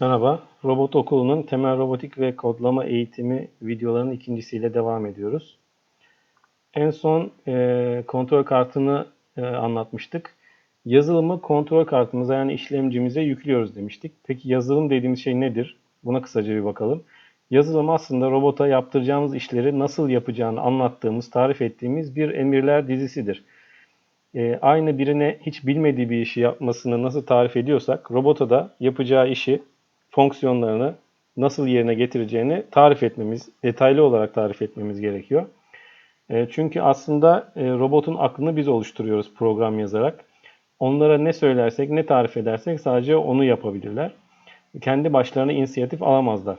Merhaba, Robot Okulu'nun temel robotik ve kodlama eğitimi videolarının ikincisiyle devam ediyoruz. En son e, kontrol kartını e, anlatmıştık. Yazılımı kontrol kartımıza yani işlemcimize yüklüyoruz demiştik. Peki yazılım dediğimiz şey nedir? Buna kısaca bir bakalım. Yazılım aslında robota yaptıracağımız işleri nasıl yapacağını anlattığımız, tarif ettiğimiz bir emirler dizisidir. E, aynı birine hiç bilmediği bir işi yapmasını nasıl tarif ediyorsak, robota da yapacağı işi fonksiyonlarını nasıl yerine getireceğini tarif etmemiz, detaylı olarak tarif etmemiz gerekiyor. E, çünkü aslında e, robotun aklını biz oluşturuyoruz program yazarak. Onlara ne söylersek, ne tarif edersek sadece onu yapabilirler. Kendi başlarına inisiyatif alamazlar.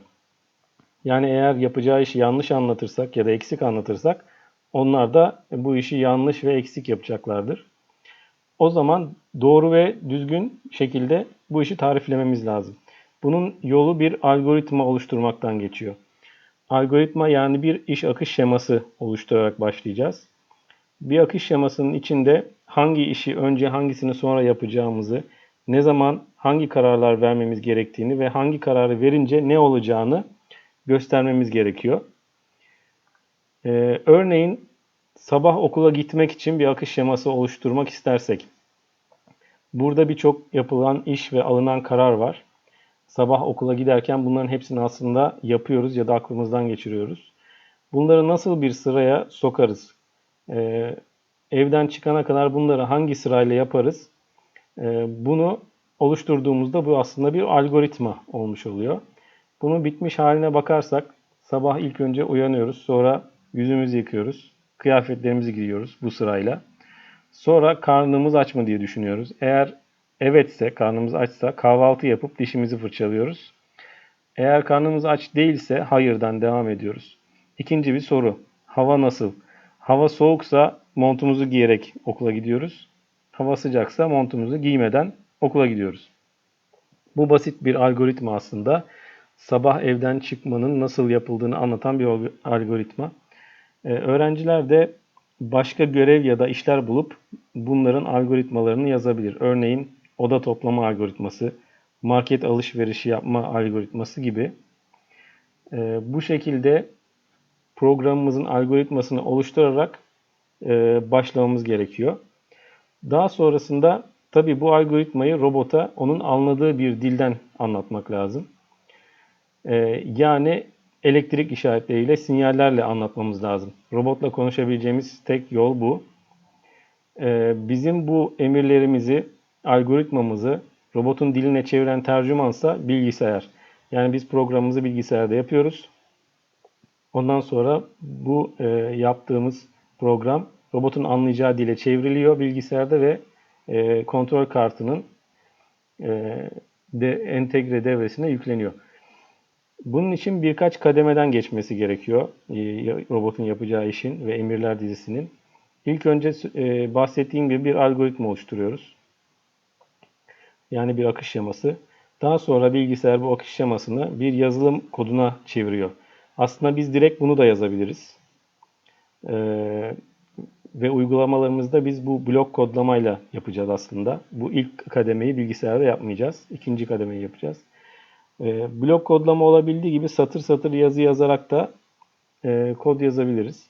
Yani eğer yapacağı işi yanlış anlatırsak ya da eksik anlatırsak onlar da bu işi yanlış ve eksik yapacaklardır. O zaman doğru ve düzgün şekilde bu işi tariflememiz lazım. Bunun yolu bir algoritma oluşturmaktan geçiyor. Algoritma yani bir iş akış şeması oluşturarak başlayacağız. Bir akış şemasının içinde hangi işi önce hangisini sonra yapacağımızı, ne zaman hangi kararlar vermemiz gerektiğini ve hangi kararı verince ne olacağını göstermemiz gerekiyor. Ee, örneğin sabah okula gitmek için bir akış şeması oluşturmak istersek, burada birçok yapılan iş ve alınan karar var sabah okula giderken bunların hepsini aslında yapıyoruz ya da aklımızdan geçiriyoruz. Bunları nasıl bir sıraya sokarız? Ee, evden çıkana kadar bunları hangi sırayla yaparız? Ee, bunu oluşturduğumuzda bu aslında bir algoritma olmuş oluyor. Bunun bitmiş haline bakarsak sabah ilk önce uyanıyoruz. Sonra yüzümüzü yıkıyoruz. Kıyafetlerimizi giyiyoruz bu sırayla. Sonra karnımız aç mı diye düşünüyoruz. Eğer evetse, karnımız açsa kahvaltı yapıp dişimizi fırçalıyoruz. Eğer karnımız aç değilse hayırdan devam ediyoruz. İkinci bir soru. Hava nasıl? Hava soğuksa montumuzu giyerek okula gidiyoruz. Hava sıcaksa montumuzu giymeden okula gidiyoruz. Bu basit bir algoritma aslında. Sabah evden çıkmanın nasıl yapıldığını anlatan bir algoritma. Ee, öğrenciler de başka görev ya da işler bulup bunların algoritmalarını yazabilir. Örneğin oda toplama algoritması, market alışverişi yapma algoritması gibi. E, bu şekilde programımızın algoritmasını oluşturarak e, başlamamız gerekiyor. Daha sonrasında tabi bu algoritmayı robota onun anladığı bir dilden anlatmak lazım. E, yani elektrik işaretleriyle, sinyallerle anlatmamız lazım. Robotla konuşabileceğimiz tek yol bu. E, bizim bu emirlerimizi algoritmamızı robotun diline çeviren tercümansa bilgisayar. Yani biz programımızı bilgisayarda yapıyoruz. Ondan sonra bu e, yaptığımız program robotun anlayacağı dile çevriliyor bilgisayarda ve e, kontrol kartının e, de, entegre devresine yükleniyor. Bunun için birkaç kademeden geçmesi gerekiyor e, robotun yapacağı işin ve emirler dizisinin. İlk önce e, bahsettiğim gibi bir algoritma oluşturuyoruz. Yani bir akış şeması. Daha sonra bilgisayar bu akış şemasını bir yazılım koduna çeviriyor. Aslında biz direkt bunu da yazabiliriz. Ee, ve uygulamalarımızda biz bu blok kodlamayla yapacağız aslında. Bu ilk kademeyi bilgisayarda yapmayacağız. İkinci kademeyi yapacağız. Ee, blok kodlama olabildiği gibi satır satır yazı yazarak da e, kod yazabiliriz.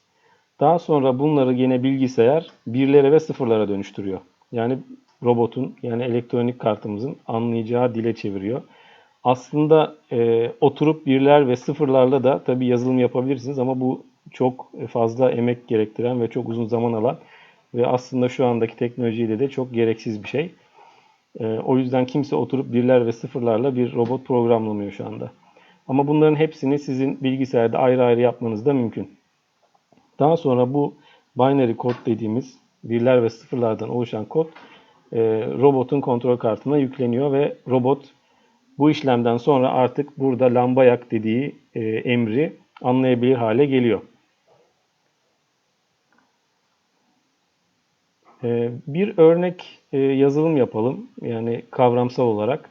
Daha sonra bunları yine bilgisayar birlere ve sıfırlara dönüştürüyor. Yani robotun yani elektronik kartımızın anlayacağı dile çeviriyor. Aslında e, oturup birler ve sıfırlarla da tabi yazılım yapabilirsiniz ama bu çok fazla emek gerektiren ve çok uzun zaman alan ve aslında şu andaki teknolojiyle de çok gereksiz bir şey. E, o yüzden kimse oturup birler ve sıfırlarla bir robot programlamıyor şu anda. Ama bunların hepsini sizin bilgisayarda ayrı ayrı yapmanız da mümkün. Daha sonra bu binary kod dediğimiz birler ve sıfırlardan oluşan kod e, robotun kontrol kartına yükleniyor ve robot bu işlemden sonra artık burada lamba yak dediği e, emri anlayabilir hale geliyor. E, bir örnek yazılım yapalım yani kavramsal olarak.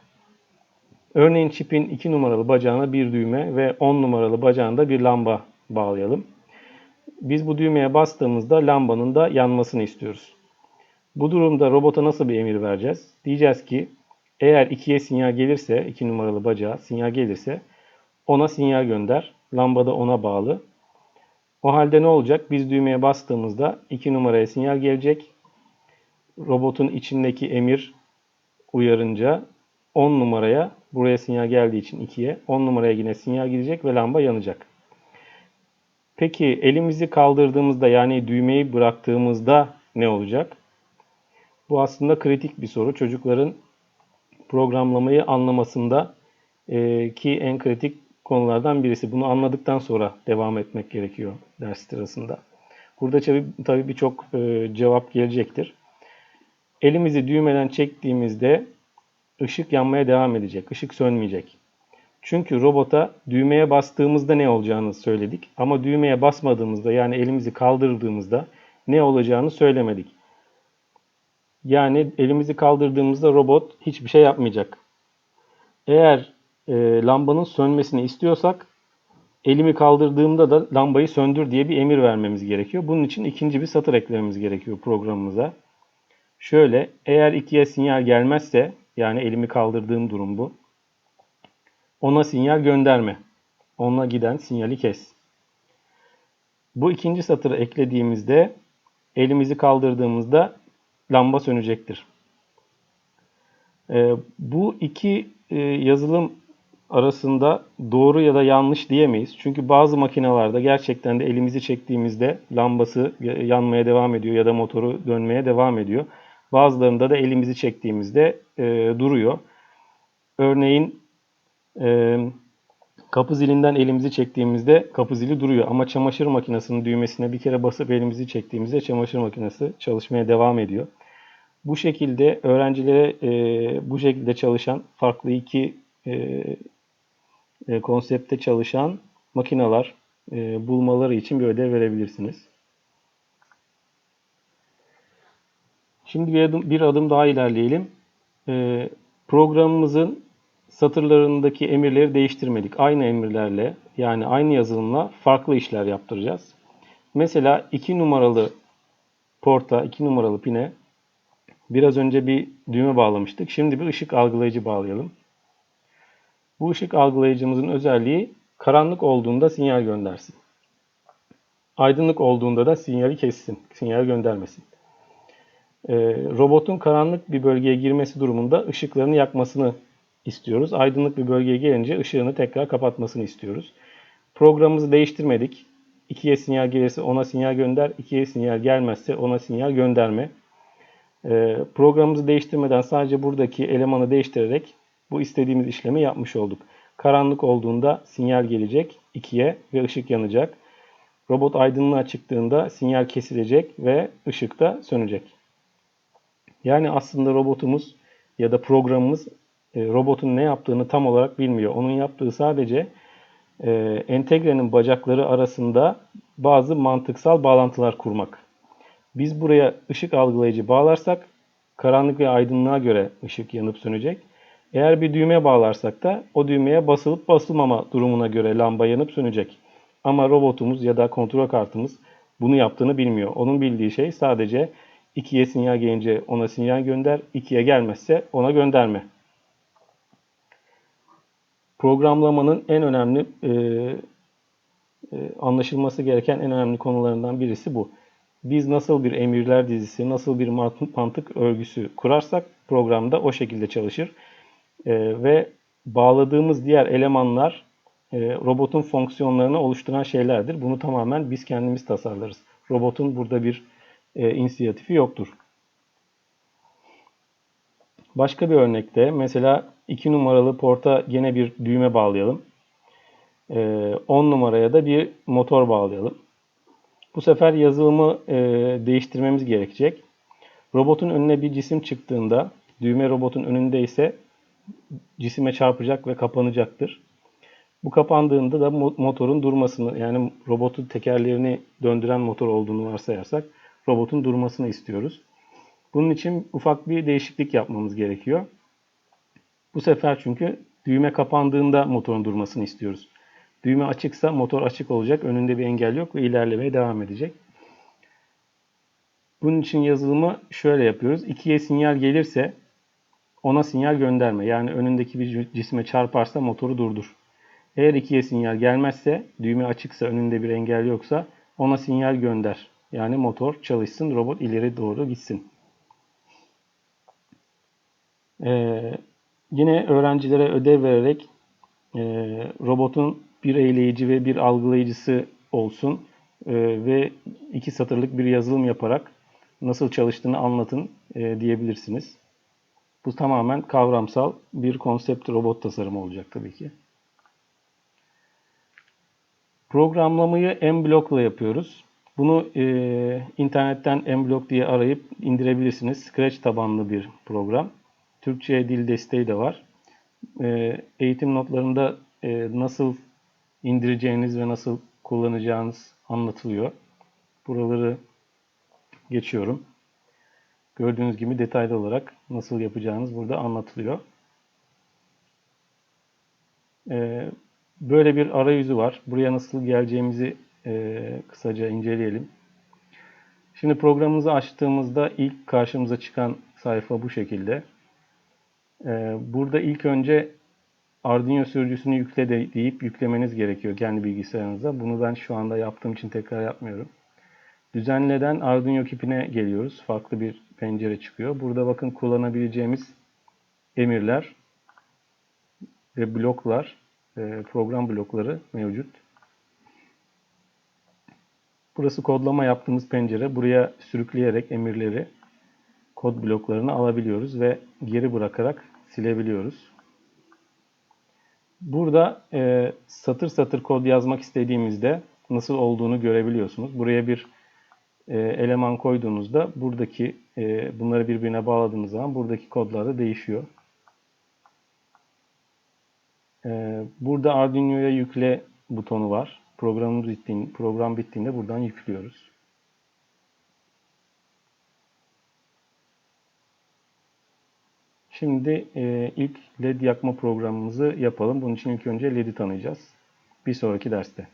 Örneğin çipin 2 numaralı bacağına bir düğme ve 10 numaralı bacağında bir lamba bağlayalım. Biz bu düğmeye bastığımızda lambanın da yanmasını istiyoruz. Bu durumda robota nasıl bir emir vereceğiz? Diyeceğiz ki Eğer 2'ye sinyal gelirse, 2 numaralı bacağa sinyal gelirse ona sinyal gönder. Lamba da ona bağlı. O halde ne olacak? Biz düğmeye bastığımızda 2 numaraya sinyal gelecek. Robotun içindeki emir uyarınca 10 numaraya buraya sinyal geldiği için 2'ye 10 numaraya yine sinyal gidecek ve lamba yanacak. Peki elimizi kaldırdığımızda yani düğmeyi bıraktığımızda ne olacak? Bu aslında kritik bir soru. Çocukların programlamayı anlamasında e, ki en kritik konulardan birisi. Bunu anladıktan sonra devam etmek gerekiyor ders sırasında. Burada tabii, birçok e, cevap gelecektir. Elimizi düğmeden çektiğimizde ışık yanmaya devam edecek. Işık sönmeyecek. Çünkü robota düğmeye bastığımızda ne olacağını söyledik. Ama düğmeye basmadığımızda yani elimizi kaldırdığımızda ne olacağını söylemedik. Yani elimizi kaldırdığımızda robot hiçbir şey yapmayacak. Eğer e, lambanın sönmesini istiyorsak elimi kaldırdığımda da lambayı söndür diye bir emir vermemiz gerekiyor. Bunun için ikinci bir satır eklememiz gerekiyor programımıza. Şöyle eğer ikiye sinyal gelmezse yani elimi kaldırdığım durum bu. Ona sinyal gönderme. Ona giden sinyali kes. Bu ikinci satırı eklediğimizde elimizi kaldırdığımızda lamba sönecektir. E, bu iki e, yazılım arasında doğru ya da yanlış diyemeyiz. Çünkü bazı makinalarda gerçekten de elimizi çektiğimizde lambası yanmaya devam ediyor ya da motoru dönmeye devam ediyor. Bazılarında da elimizi çektiğimizde e, duruyor. Örneğin e, kapı zilinden elimizi çektiğimizde kapı zili duruyor. Ama çamaşır makinesinin düğmesine bir kere basıp elimizi çektiğimizde çamaşır makinesi çalışmaya devam ediyor. Bu şekilde öğrencilere e, bu şekilde çalışan farklı iki e, e, konsepte çalışan makineler e, bulmaları için bir ödev verebilirsiniz. Şimdi bir adım, bir adım daha ilerleyelim. E, programımızın satırlarındaki emirleri değiştirmedik. Aynı emirlerle yani aynı yazılımla farklı işler yaptıracağız. Mesela 2 numaralı porta, 2 numaralı pine biraz önce bir düğme bağlamıştık. Şimdi bir ışık algılayıcı bağlayalım. Bu ışık algılayıcımızın özelliği karanlık olduğunda sinyal göndersin. Aydınlık olduğunda da sinyali kessin, sinyal göndermesin. Ee, robotun karanlık bir bölgeye girmesi durumunda ışıklarını yakmasını istiyoruz. Aydınlık bir bölgeye gelince ışığını tekrar kapatmasını istiyoruz. Programımızı değiştirmedik. 2'ye sinyal gelirse ona sinyal gönder, 2'ye sinyal gelmezse ona sinyal gönderme. Ee, programımızı değiştirmeden sadece buradaki elemanı değiştirerek bu istediğimiz işlemi yapmış olduk. Karanlık olduğunda sinyal gelecek 2'ye ve ışık yanacak. Robot aydınlığa çıktığında sinyal kesilecek ve ışık da sönecek. Yani aslında robotumuz ya da programımız robotun ne yaptığını tam olarak bilmiyor. Onun yaptığı sadece e, entegrenin bacakları arasında bazı mantıksal bağlantılar kurmak. Biz buraya ışık algılayıcı bağlarsak karanlık ve aydınlığa göre ışık yanıp sönecek. Eğer bir düğme bağlarsak da o düğmeye basılıp basılmama durumuna göre lamba yanıp sönecek. Ama robotumuz ya da kontrol kartımız bunu yaptığını bilmiyor. Onun bildiği şey sadece 2'ye sinyal gelince ona sinyal gönder, 2'ye gelmezse ona gönderme. Programlamanın en önemli e, e, anlaşılması gereken en önemli konularından birisi bu. Biz nasıl bir emirler dizisi, nasıl bir mantık örgüsü kurarsak programda o şekilde çalışır. E, ve bağladığımız diğer elemanlar e, robotun fonksiyonlarını oluşturan şeylerdir. Bunu tamamen biz kendimiz tasarlarız. Robotun burada bir e, inisiyatifi yoktur. Başka bir örnekte mesela 2 numaralı porta yine bir düğme bağlayalım. 10 e, numaraya da bir motor bağlayalım. Bu sefer yazılımı e, değiştirmemiz gerekecek. Robotun önüne bir cisim çıktığında düğme robotun önünde ise cisime çarpacak ve kapanacaktır. Bu kapandığında da motorun durmasını yani robotun tekerlerini döndüren motor olduğunu varsayarsak robotun durmasını istiyoruz. Bunun için ufak bir değişiklik yapmamız gerekiyor. Bu sefer çünkü düğme kapandığında motorun durmasını istiyoruz. Düğme açıksa motor açık olacak. Önünde bir engel yok ve ilerlemeye devam edecek. Bunun için yazılımı şöyle yapıyoruz. 2'ye sinyal gelirse ona sinyal gönderme. Yani önündeki bir cisme çarparsa motoru durdur. Eğer ikiye sinyal gelmezse, düğme açıksa, önünde bir engel yoksa ona sinyal gönder. Yani motor çalışsın, robot ileri doğru gitsin. Ee, yine öğrencilere ödev vererek e, robotun bir eyleyici ve bir algılayıcısı olsun e, ve iki satırlık bir yazılım yaparak nasıl çalıştığını anlatın e, diyebilirsiniz. Bu tamamen kavramsal bir konsept robot tasarımı olacak tabii ki. Programlamayı M-Block'la yapıyoruz. Bunu e, internetten M-Block diye arayıp indirebilirsiniz. Scratch tabanlı bir program. Türkçe dil desteği de var. E, eğitim notlarında e, nasıl indireceğiniz ve nasıl kullanacağınız anlatılıyor. Buraları geçiyorum. Gördüğünüz gibi detaylı olarak nasıl yapacağınız burada anlatılıyor. Ee, böyle bir arayüzü var. Buraya nasıl geleceğimizi e, kısaca inceleyelim. Şimdi programımızı açtığımızda ilk karşımıza çıkan sayfa bu şekilde. Ee, burada ilk önce Arduino sürücüsünü yükle de deyip yüklemeniz gerekiyor kendi bilgisayarınıza. Bunu ben şu anda yaptığım için tekrar yapmıyorum. Düzenleden Arduino kipine geliyoruz. Farklı bir pencere çıkıyor. Burada bakın kullanabileceğimiz emirler ve bloklar, e, program blokları mevcut. Burası kodlama yaptığımız pencere. Buraya sürükleyerek emirleri, kod bloklarını alabiliyoruz ve geri bırakarak silebiliyoruz. Burada e, satır satır kod yazmak istediğimizde nasıl olduğunu görebiliyorsunuz. Buraya bir e, eleman koyduğunuzda buradaki e, bunları birbirine bağladığınız zaman buradaki kodlar da değişiyor. E, burada Arduino'ya yükle butonu var. Programımız bittiğinde, program bittiğinde buradan yüklüyoruz. Şimdi e, ilk LED yakma programımızı yapalım. Bunun için ilk önce LED'i tanıyacağız. Bir sonraki derste.